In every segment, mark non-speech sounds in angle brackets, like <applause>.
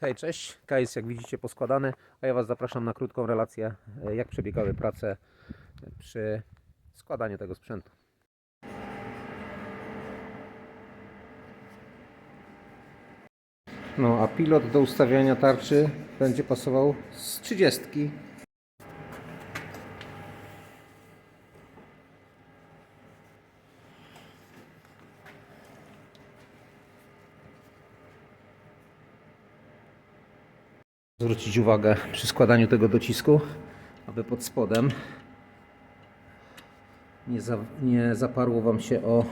Hej, cześć. Case jak widzicie poskładany, a ja Was zapraszam na krótką relację, e, jak przebiegały prace przy składaniu tego sprzętu. No, a pilot do ustawiania tarczy będzie pasował z 30. Zwrócić uwagę przy składaniu tego docisku, aby pod spodem nie, za, nie zaparło Wam się o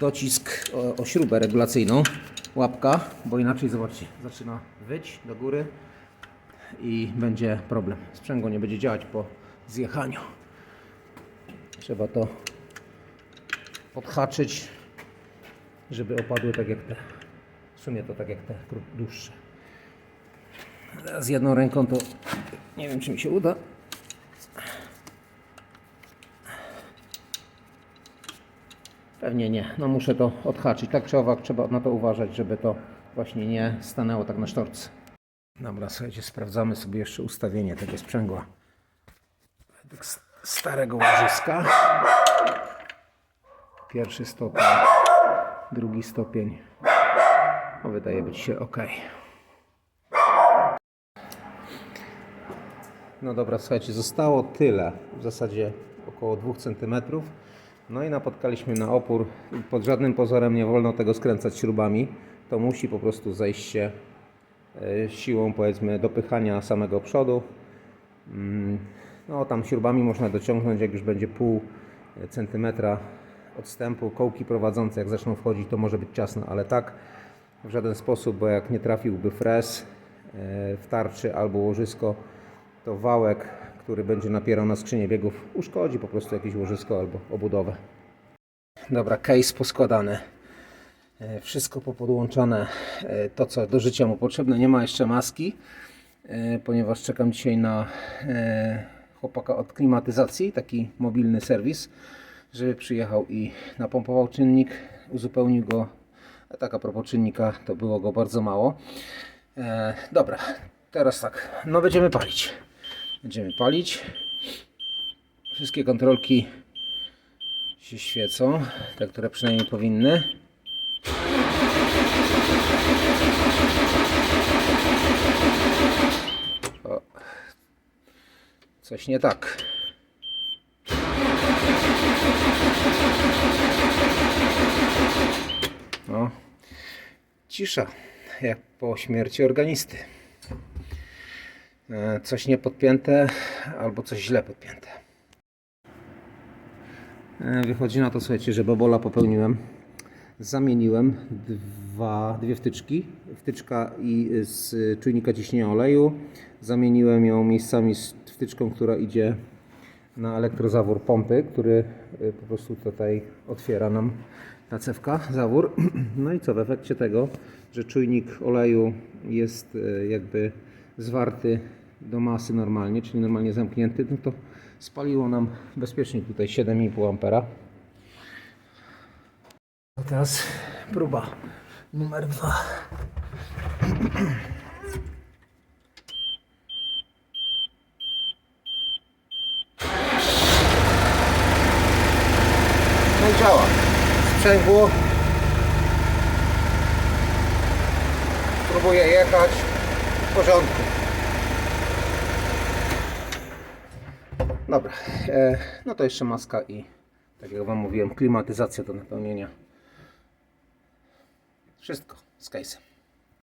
docisk, o, o śrubę regulacyjną, łapka, bo inaczej zobaczcie, zaczyna wyć do góry i będzie problem. Sprzęgło nie będzie działać po zjechaniu. Trzeba to podhaczyć, żeby opadły tak jak te. W sumie to tak jak te dłuższe. Z jedną ręką to nie wiem, czy mi się uda. Pewnie nie. No muszę to odhaczyć. Tak czy owak trzeba na to uważać, żeby to właśnie nie stanęło tak na sztorce. Dobra, słuchajcie, sprawdzamy sobie jeszcze ustawienie tego sprzęgła. Według starego łożyska. Pierwszy stopień, drugi stopień. No, wydaje być się ok. No dobra, słuchajcie, zostało tyle, w zasadzie około 2 cm. No i napotkaliśmy na opór. Pod żadnym pozorem nie wolno tego skręcać śrubami. To musi po prostu zejść się e, siłą, powiedzmy, dopychania samego przodu. Mm, No tam śrubami można dociągnąć, jak już będzie pół centymetra odstępu. Kołki prowadzące, jak zaczną wchodzić, to może być ciasno, ale tak w żaden sposób, bo jak nie trafiłby fres e, w tarczy albo łożysko, to wałek, który będzie napierał na skrzynię biegów, uszkodzi po prostu jakieś łożysko albo obudowę. Dobra, case poskładany. E, Wszystko popodłączone. E, To, co do życia mu potrzebne. Nie ma jeszcze maski, e, ponieważ czekam dzisiaj na chłopaka od klimatyzacji, taki mobilny serwis, żeby przyjechał i napompował czynnik, uzupełnił go. A tak a propos czynnika, to było go bardzo mało. Dobra, teraz tak, no będziemy palić. Będziemy palić. Wszystkie kontrolki się świecą, te, które przynajmniej powinny. O, coś nie tak. No, cisza, jak po śmierci organisty. E, Coś niepodpięte albo coś źle podpięte. E, Wychodzi na to, słuchajcie, że babola popełniłem. Zamieniłem dwa, dwie wtyczki. Wtyczka i z czujnika ciśnienia oleju. Zamieniłem ją miejscami z wtyczką, która idzie na elektrozawór pompy, który po prostu tutaj otwiera nam ta cewka, zawór. <clears throat> No i co, w efekcie tego, że czujnik oleju jest jakby zwarty do masy normalnie, czyli normalnie zamknięty, no to spaliło nam bezpiecznie tutaj 7,5 ampera. A teraz próba numer dwa. No i działa. Sprzęgło. Próbuję jechać porządku. Dobra, e, no to jeszcze maska i tak jak Wam mówiłem, klimatyzacja do napełnienia. Wszystko z case'em.